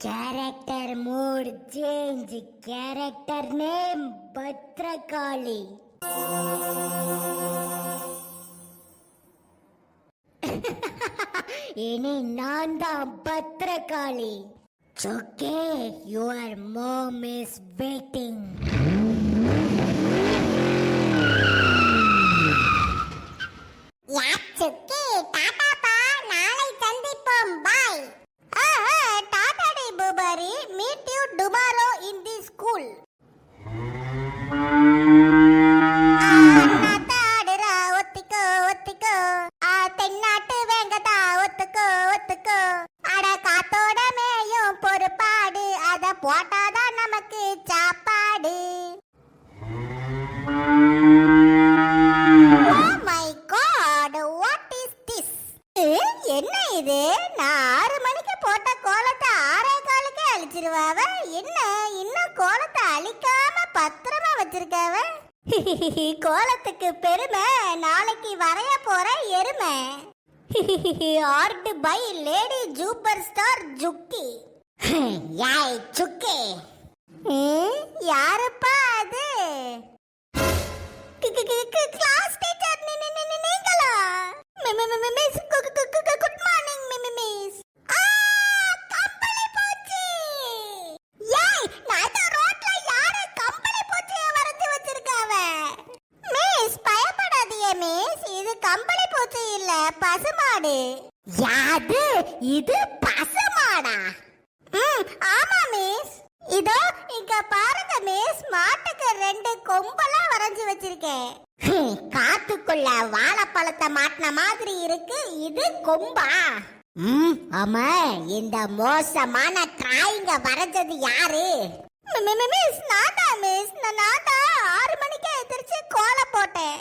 Character mood change character name Bhadrakali இனி நான் தான் Bhadrakali okay your mom is waiting யாச்சுக்கு டாடாப்பா அத போட்டாதான் நமக்கு சாப்பாடு. Oh என்ன இது? நான் ஆறு மணிக்கு போட்ட கோலத்தை ஆறே வச்சிருவாவ? என்ன? இன்னும் கோலத்தை அழிக்காம பத்திரமா வச்சிருக்காவ? கோலத்துக்கு பெருமை. நாளைக்கு வரைய போற எருமை. Art by lady super star ஜுக்கி. யாய் சுக்கி யாருப்பா அது? கிளாஸ் டீச்சர் நீங்களா? மிஸ் இது பசுமாடா. ம் ஆமா மிஸ் இதோ இங்க பாருங்க மிஸ் மாட்டுக்கு ரெண்டு கொம்பெல்லாம் வரைஞ்சு வச்சிருக்கேன். காத்துக்குள்ள வாழைப்பழத்தை மாட்டின மாதிரி இருக்கு. இது கொம்பா. ம் ஆமா இந்த மோசமான டிராயிங்க வரைஞ்சது யாரு? மிஸ் நாதா ஆறு மணிக்கு எந்திரிச்சு கோலம் போட்டேன்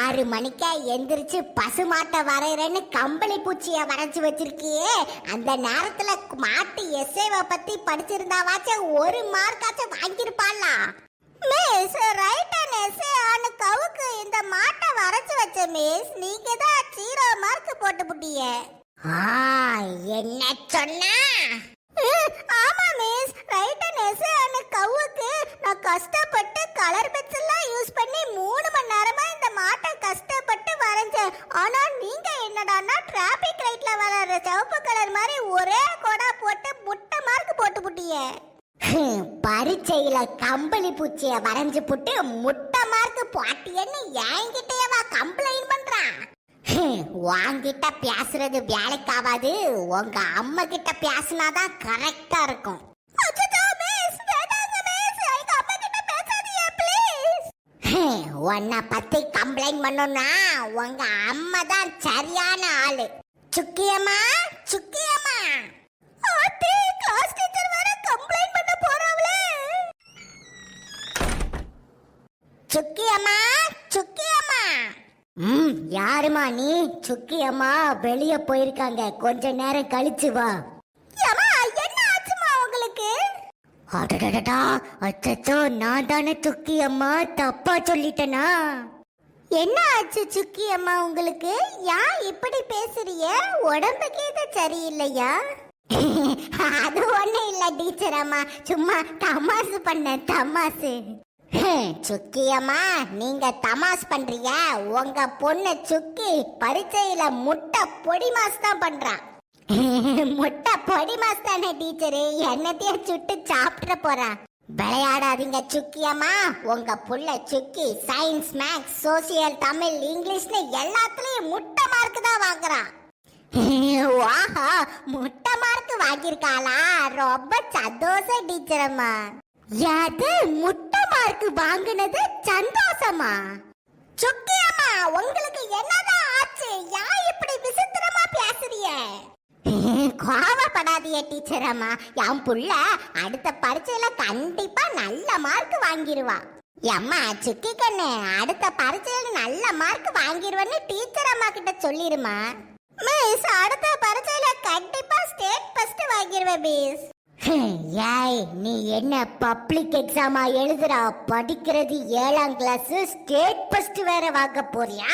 ஆறு மணிக்கா எந்திரிச்சு பசுமாட்டை வரைகிறேன்னு கம்பளி பூச்சிய வரைஞ்சி வச்சிருக்கியே. அந்த நேரத்துல மாட்டு எஸ்ஏவை பத்தி படிச்சிருந்தாவாச்சும் ஒரு மார்க்காச்சும் வாங்கியிருப்பாளா? மிஸ் ரைட் அண்ட் எஸ்ஏ ஆன கவுக்கு இந்த மாட்டை வரைச்சு வச்ச மிஸ் நீங்க தான் ஜீரோ மார்க் போட்டு புட்டிய. என்ன சொன்னா? ஆமா மிஸ் ரைட் அண்ட் எஸ்ஏ ஆன கவுக்கு. நான் கஷ்டப்பட்டு கலர் பென்சில்லாம் யூஸ் பண்ணி மூணு ஆனா நீங்க என்னடான்னா டிராபிக் லைட்ல வர சிவப்பு கலர் மாதிரி ஒரே கோடா போட்டு முட்டை மார்க் போட்டு புட்டியே பரீட்சையில கம்பளி பூச்சிய வரைஞ்சு புட்டு முட்டை மார்க் போட்டியன்னு என்கிட்டயவா கம்ப்ளைண்ட் பண்றான் வாங்கிட்ட பேசுறது வேலைக்காவாது உங்க அம்மா கிட்ட பேசினாதான் கரெக்டா இருக்கும். உன்னை பத்தி கம்ப்ளைண்ட் பண்ணுனா உங்க அம்மா தான் சரியான ஆளு. சுக்கியம்மா சுக்கியம்மா. ஆத்தி கிளாஸ் டீச்சர் வேற கம்ப்ளைண்ட் பண்ண போறாங்களே சுக்கியம்மா சுக்கியம்மா. ம் யாருமா நீ? சுக்கியம்மா வெளியே வெளிய போயிருக்காங்க. கொஞ்ச நேரம் கழிச்சு வா. அடடடடா அச்சச்சோ நான் தானே சுக்கி அம்மா தப்பா சொல்லிட்டனா? என்ன ஆச்சு சுக்கி அம்மா உங்களுக்கு? ஏன் இப்படி பேசுறிய உடம்புக்கு இது சரியில்லையா? அது ஒண்ணு இல்ல டீச்சர் அம்மா. சும்மா தமாசு பண்ண தமாசு. சுக்கி அம்மா நீங்க தமாஸ் பண்றீங்க. உங்க பொண்ணு சுக்கி பரீட்சையில முட்டை பொடி மாஸ் தான் பண்றான் முட்டை பொடி மாஸ் தானே டீச்சரு என்னத்தையும் சுட்டு சாப்பிட போறான் விளையாடாதீங்க சுக்கியம்மா. உங்க புள்ள Sukki science maths social Tamil இங்கிலீஷ்னு எல்லாத்துலயும் முட்டை மார்க் தான் வாங்குறான் வாஹா முட்டை மார்க் வாங்கியிருக்காளா? ரொம்ப சந்தோஷம் டீச்சர் அம்மா முட்டை மார்க் வாங்குனது சந்தோஷமா? சுக்கியம்மா உங்களுக்கு என்னதான் ஆச்சு? ஏன் இப்படி விசித்திரமா பேசுறீங்க? கோவப்படாதிய டீச்சர் அம்மா. என் புள்ள அடுத்த பரீட்சையில கண்டிப்பா நல்ல மார்க் வாங்கிருவா. அம்மா சுக்கி கண்ணு. அடுத்த பரீட்சையில நல்ல மார்க் வாங்கிருவேன்னு டீச்சர் அம்மா கிட்ட சொல்லிருமா. மிஸ் அடுத்த பரீட்சையில கண்டிப்பா ஸ்டேட் ஃபர்ஸ்ட் வாங்கிருவேன் மிஸ் ஏய் நீ என்ன பப்ளிக் எக்ஸாமா எழுதுறா? படிக்கிறது ஏழாம் கிளாஸ் ஸ்டேட் ஃபர்ஸ்ட் வேற வாங்க போறியா?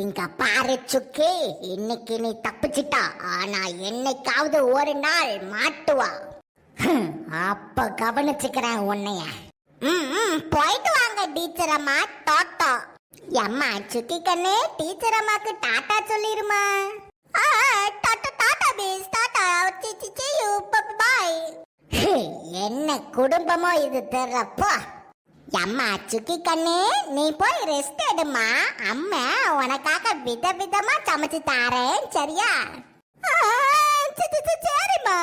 இங்க பாரு சுக்கி. இன்னைக்கு நீ தப்பிச்சிட்டா. ஆனா என்னைக்காவது ஒரு நாள் மாட்டுவா. அப்ப கவனிச்சுக்கிறேன் உன்னைய. ம் ம், போயிட்டு வாங்க டீச்சர் அம்மா. டாட்டா. அம்மா சுக்கி கண்ணே டீச்சர் அம்மாக்கு டாட்டா சொல்லிருமா? ஆ டாட்டா டாட்டா பேஸ் டாட்டா. பாய். என்ன குடும்பமோ இது தெரியப்போ அம்மா சுக்கி கண்ணே நீ போய் ரெஸ்ட் எடுமா அம்மா உனக்காக வித விதவிதமா சமைச்சு தாரேன் சரியா ஆ, சரிம்மா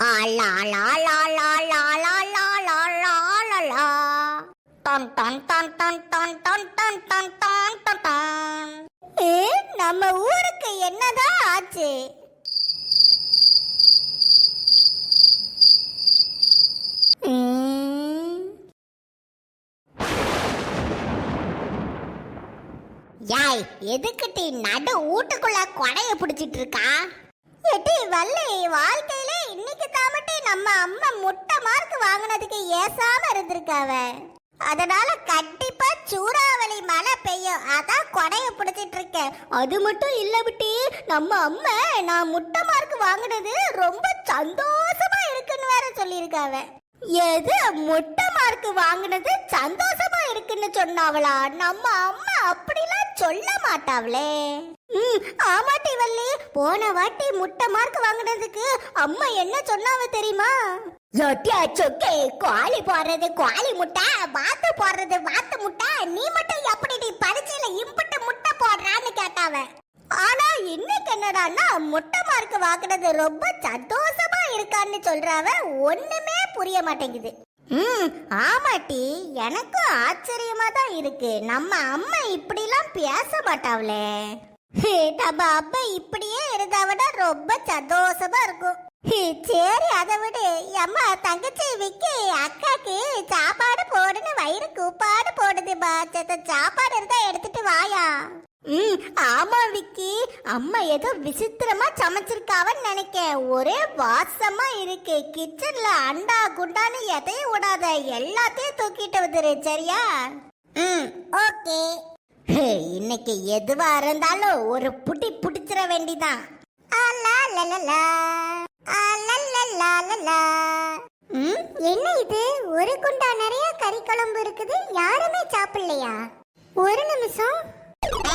ஆ லா லா லா லா லா லா லா லா லா லா லா டன் டன் டன் டன் டன் டன் டன் டன் டன் டன் டன். நம்ம ஊருக்கு என்னதான் ஆச்சு ம், யாய் எதுக்கிட்டி நடு வீட்டுக்குள்ள கொடைய பிடிச்சிட்டு இருக்கா எட்டி வள்ளி வாழ்க்கையில இன்னைக்கு தாமட்டி நம்ம அம்மா முட்டை மார்க் வாங்கினதுக்கு ஏசாம இருந்திருக்காவ. அதனால கண்டிப்பா சூறாவளி மழை பெய்யும். அதான் கொடைய பிடிச்சிட்டு இருக்கேன் அது மட்டும் இல்ல விட்டி நம்ம அம்மா நான் முட்டை மார்க் வாங்கினது ரொம்ப சந்தோஷமா இருக்குன்னு வேற சொல்லியிருக்காவ. எது முட்டை மார்க் வாங்கினது சந்தோஷமா இருக்குன்னு சொன்னாவளா? நம்ம அம்மா சொல்ல மாட்டாவளே ம் ஆமாட்டி வள்ளி. போன வாட்டி முட்டை மார்க் வாங்குனதுக்கு அம்மா என்ன சொன்னாவ தெரியுமா? சொட்டியா சொக்கே கோழி போடுறது கோழி முட்டை வாத்து போடுறது வாத்து முட்டை. நீ மட்டும் எப்படி நீ பரீட்சையில இம்புட்டு முட்டை போடுறான்னு கேட்டாவ. ஆனா இன்னைக்கு என்னடான்னா முட்டை மார்க் வாங்கினது ரொம்ப சந்தோஷமா இருக்கான்னு சொல்றாவ. ஒண்ணுமே புரிய மாட்டேங்குது. ம் ஆமாட்டி. எனக்கும் ஆச்சரியமா தான் இருக்கு. நம்ம அம்மா இப்படிலாம் பேச மாட்டாவளே. ஹே, நம்ம அம்மா இப்படியே இருந்தா விட ரொம்ப சந்தோஷமா இருக்கும். சரி அதை விடு. அம்மா தங்கச்சி விக்கி அக்காக்கு சாப்பாடு போடுன்னு வயிறு கூப்பாடு போடுதுமா. சத்த சாப்பாடு இருந்தா எடுத்துட்டு வாயா. ம் ஆமா விக்கி. அம்மா ஏதோ விசித்திரமா சமைச்சிருக்காவன்னு நினைக்கேன். ஒரே வாசமா இருக்கு. கிச்சன்ல அண்டா குண்டான்னு எதையும் விடாத. எல்லாத்தையும் தூக்கிட்டு வந்துரு சரியா? ம் ஓகே. ஹே, இன்னைக்கு எதுவா இருந்தாலும் ஒரு புடி புடிச்சிட வேண்டிதான். ம், என்ன இது? ஒரு குண்டா நிறைய கறி குழம்பு இருக்குது. யாருமே சாப்பிடலையா? ஒரு நிமிஷம்.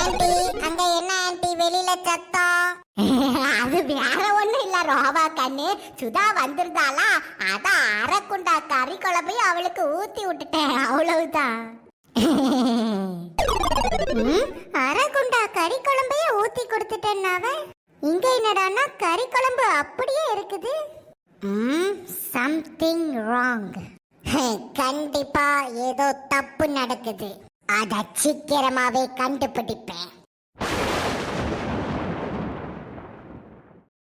ஆன்ட்டி அங்க என்ன ஆன்ட்டி வெளியில சத்தம். அது வேற ஒண்ணும் இல்ல ரோபா கண்ணு. சுதா வந்திருந்தாளா? அதான் அரை குண்டா கறி குழம்பையும் அவளுக்கு ஊத்தி விட்டுட்டேன். அவ்வளவுதான். அரைக்குண்டா அரை குண்டா கறி குழம்பையும் ஊத்தி கொடுத்துட்டேன்னாவ இங்க என்னடான்னா கறி குழம்பு அப்படியே இருக்குது. சம்திங் ராங் கண்டிப்பா ஏதோ தப்பு நடக்குது. அத சீக்கிரமாவே கண்டுபிடிப்பேன்.